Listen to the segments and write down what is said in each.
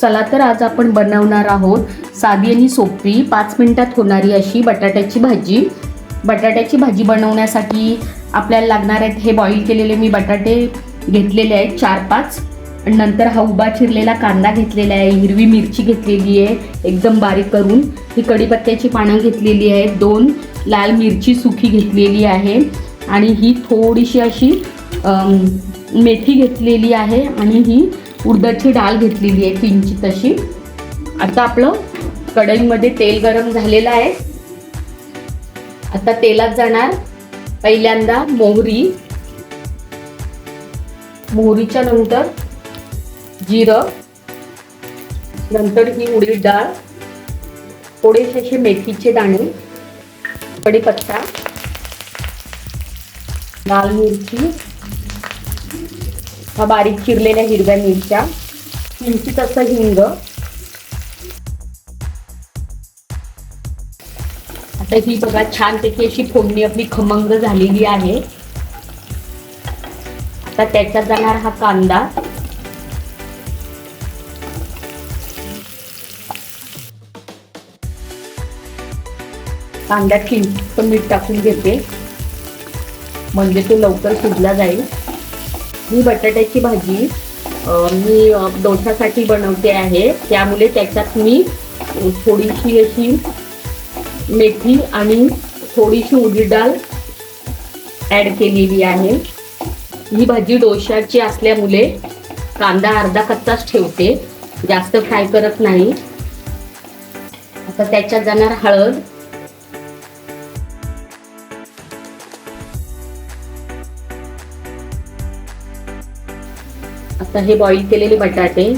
चला तर आज आपण बनवणार आहोत साधी आणि सोपी पाच मिनिटात होणारी अशी बटाट्याची भाजी. बटाट्याची भाजी बनवण्यासाठी आपल्याला लागणार आहेत हे बॉईल केलेले मी बटाटे घेतलेले आहेत चार पाच. आणि नंतर हा उभा चिरलेला कांदा घेतलेला आहे हिरवी मिरची घेतलेली आहे एकदम बारीक करून. ही कढीपत्त्याची पानं घेतलेली आहेत दोन. लाल मिरची सुकी घेतलेली आहे. आणि ही थोडीशी अशी मेथी घेतलेली आहे. आणि ही उडदाची डाळ घेतलेली आहे तीनची तशी. आता आपलं कढईमध्ये तेल गरम झालेलं आहे. आता तेलात जाणार पहिल्यांदा मोहरी. मोहरीच्या नंतर जिरं. नंतर ही उडीद डाळ. थोडेसे असे मेथीचे दाणे. कढीपत्ता. लाल मिरची. हा बारीक चिरलेल्या हिरव्या मिरच्या. किंचित असं हिंग. आता ही बघा छानपैकी अशी फोडणी आपली खमंग झालेली आहे. आता त्याच्यात जाणार हा कांदा. कांदा किंचित मीठ टाकून घेते. म्हणजे तो लवकर शिजला जाईल. ही बटाट्याची भाजी मी डोशासाठी बनवते आहे. त्यामुळे त्याच्यात मी थोडीशी अशी मेथी आणि थोडीशी उडी डाळ ॲड केलेली आहे. ही भाजी डोशाची असल्यामुळे कांदा अर्धा कच्चाच ठेवते. जास्त फ्राय करत नाही. आता त्याच्यात जाणार हळद आता हे बॉईल केलेले बटाटे.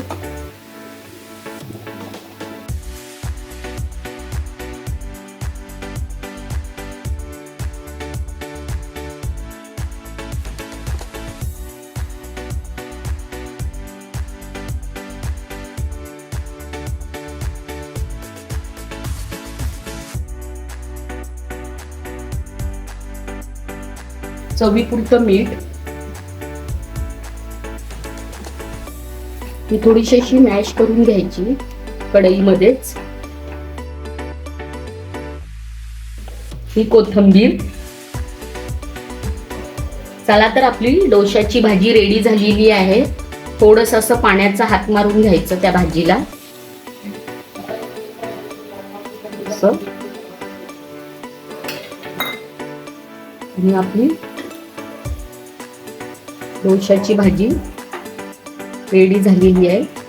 चवीपुरतं मीठ ही थोडीशी अशी मॅश करून घ्यायची कढईमध्येच. ही कोथंबीर. चला तर आपली डोशाची भाजी रेडी झालेली आहे. थोडस असं पाण्याचा हात मारून घ्यायचं त्या भाजीला. आणि आपली डोशाची भाजी. रेडी झालेली आहे.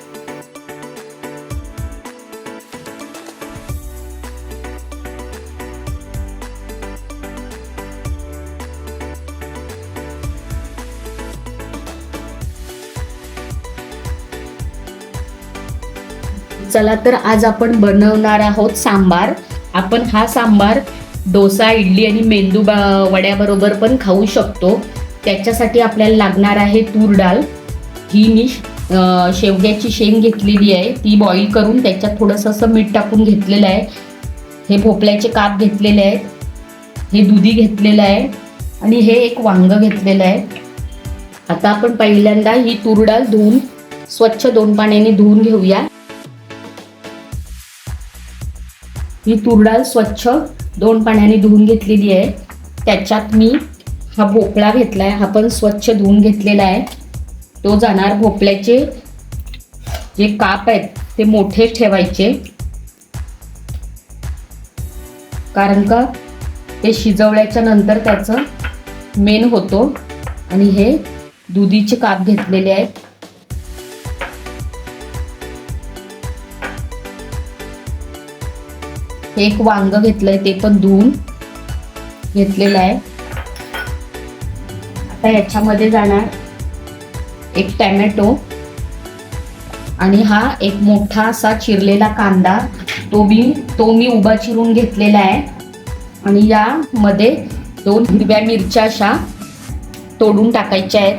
चला तर आज आपण बनवणार आहोत सांबार. आपण हा सांबार डोसा इडली आणि मेंदू बा- वड्याबरोबर पण खाऊ शकतो. त्याच्यासाठी आपल्याला लागणार आहे तूर डाळ. ही मी शेवग्याची शेंग घेतलेली आहे. ती बॉईल करून त्याच्यात थोडंसं असं मीठ टाकून घेतलेलं आहे. हे भोपळ्याचे काप घेतलेले आहेत. हे दुधी घेतलेलं आहे. आणि हे एक वांग घेतलेलं आहे. आता आपण पहिल्यांदा ही तूर डाळ धुवून स्वच्छ दोन पाण्याने धुवून घेऊया. ही तूर डाळ स्वच्छ दोन पाण्याने धुवून घेतलेली आहे. त्याच्यात मी हा भोपळा घेतला आहे हा पण स्वच्छ धुवून घेतलेला आहे. तो जाणार भोपळ्याचे जे काप आहेत ते मोठे ठेवायचे. कारण का ते शिजवल्याच्या नंतर त्याचं मेन होतो. आणि हे दुधीचे काप घेतलेले आहेत. एक वांग घेतलंय ते पण धुवून घेतलेलं आहे. आता याच्यामध्ये जाणार एक टॅमॅटो आणि हा एक मोठा असा चिरलेला कांदा. तो मी तो मी उभा चिरून घेतलेला आहे. आणि यामध्ये दोन हिरव्या मिरच्या अशा तोडून टाकायच्या आहेत.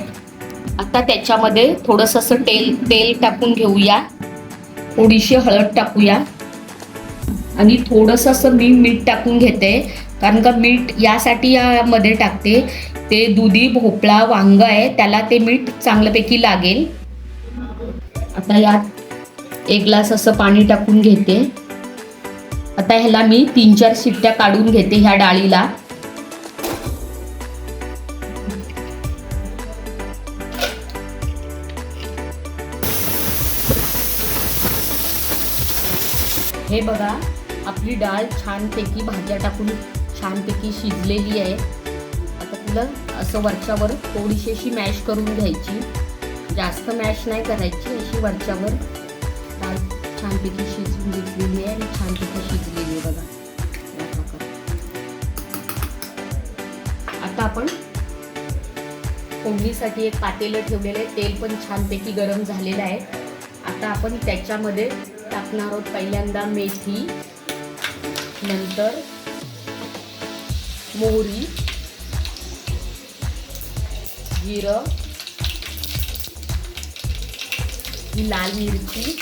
आता त्याच्यामध्ये थोडंसं असं तेल तेल टाकून घेऊया. थोडीशी हळद टाकूया. आणि थोडंसं असं मी मीठ टाकून घेते. कारण का मीठ यासाठी यामध्ये टाकते. ते दुधी भोपळा वांग आहे त्याला ते मीठ चांगल्यापैकी लागेल. आता यात एक ग्लास असं पाणी टाकून घेते. आता ह्याला मी तीन चार शिट्ट्या काढून घेते ह्या डाळीला. हे बघा आपली डाळ छानपैकी भाज्या टाकून छानपैकी शिजलेली आहे. आता तुला असं वरच्यावर थोडीशी अशी मॅश करून घ्यायची. जास्त मॅश नाही करायची अशी वरच्यावर डाळ छानपैकी शिजून घेतलेली आहे आणि छानपैकी शिजलेली आहे बघा. आता आपण फोडणीसाठी एक पातेलं ठेवलेलं आहे. तेल पण छानपैकी गरम झालेलं आहे. आता आपण त्याच्यामध्ये टाकणार आहोत पहिल्यांदा मेथी. नंतर मोहरी जिरं ही लाल मिरची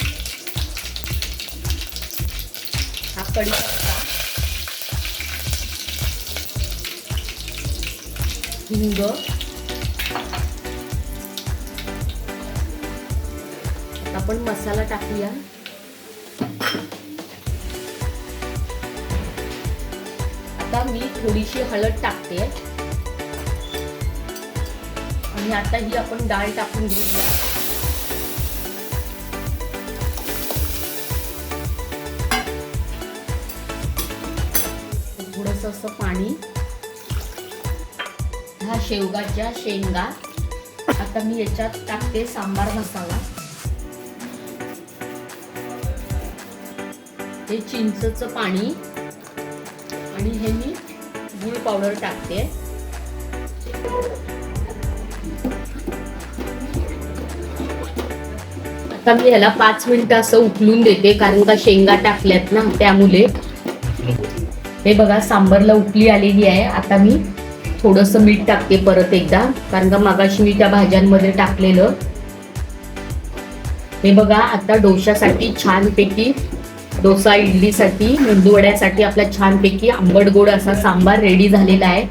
हा कढीपत्ता हिंग आपण मसाला टाकूया. आता मी थोडीशी हळद टाकते. आणि आता ही आपण डाळ टाकून घेऊया. थोडस असं पाणी. ह्या शेवगाच्या शेंगा. आता मी याच्यात टाकते सांबार मसाला. हे चिंचचं पाणी. आणि हे मी गुळ पावडर टाकते. आता मी ह्याला पाच मिनिटं असं उकलून देते कारण का शेंगा टाकल्यात ना त्यामुळे. हे बघा सांबरला उकली आलेली आहे. आता मी थोडंसं मीठ टाकते परत एकदा कारण का मगाशी मी त्या भाज्यांमध्ये टाकलेलं. हे बघा आता डोशासाठी छानपैकी डोसा इडलीसाठी मेंदूवड्यासाठी आपला छानपैकी आंबट गोड असा सांबार रेडी झालेला आहे.